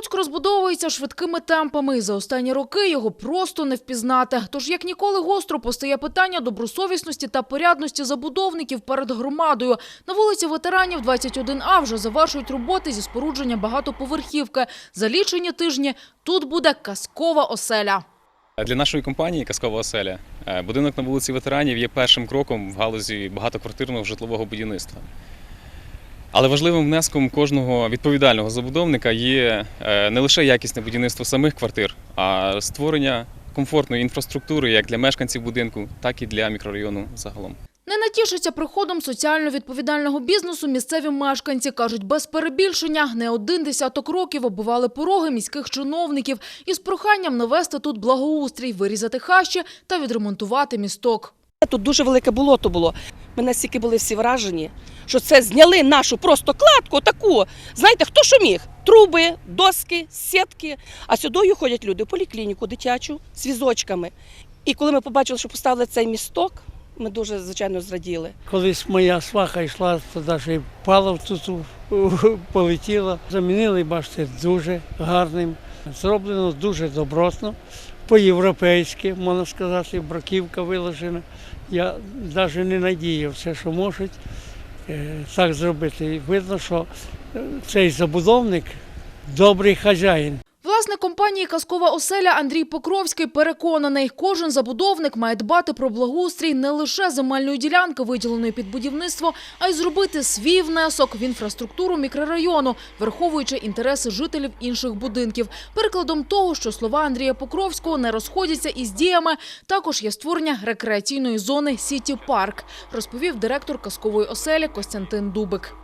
Луцьк розбудовується швидкими темпами, за останні роки його просто не впізнати. Тож, як ніколи гостро постає питання добросовісності та порядності забудовників перед громадою. На вулиці ветеранів 21А вже завершують роботи зі спорудження багатоповерхівки. За лічені тижні тут буде казкова оселя. Для нашої компанії Казкова оселя е, будинок на вулиці ветеранів є першим кроком в галузі багатоквартирного житлового будівництва. Але важливим внеском кожного відповідального забудовника є е, не лише якісне будівництво самих квартир, а створення комфортної інфраструктури як для мешканців будинку, так і для мікрорайону загалом. Не натішаться приходом соціально відповідального бізнесу місцеві мешканці. Кажуть, без перебільшення не один десяток років оббивали пороги міських чиновників із проханням навести тут благоустрій, вирізати хащі та відремонтувати місток. Тут дуже велике болото було. Ми настільки були всі вражені, що це зняли нашу просто кладку таку. Знаєте, хто що міг? Труби, доски, сітки. А сюди ходять люди в поліклініку дитячу з візочками. І коли ми побачили, що поставили цей місток, ми дуже, звичайно, зраділи. Колись моя сваха йшла, то навіть впала в ту полетіла. Замінили, бачите, дуже гарним. Зроблено дуже добротно, по-європейськи, можна сказати, браківка виложена. Я навіть не надіявся, що можуть е, так зробити. Видно, що е, цей забудовник добрий хазяїн. Власник компанії «Казкова оселя» Андрій Покровський переконаний, кожен забудовник має дбати про благоустрій не лише земельної ділянки, виділеної під будівництво, а й зробити свій внесок в інфраструктуру мікрорайону, враховуючи інтереси жителів інших будинків. Перекладом того, що слова Андрія Покровського не розходяться із діями, також є створення рекреаційної зони «Сіті Парк», розповів директор «Казкової оселі» Костянтин Дубик.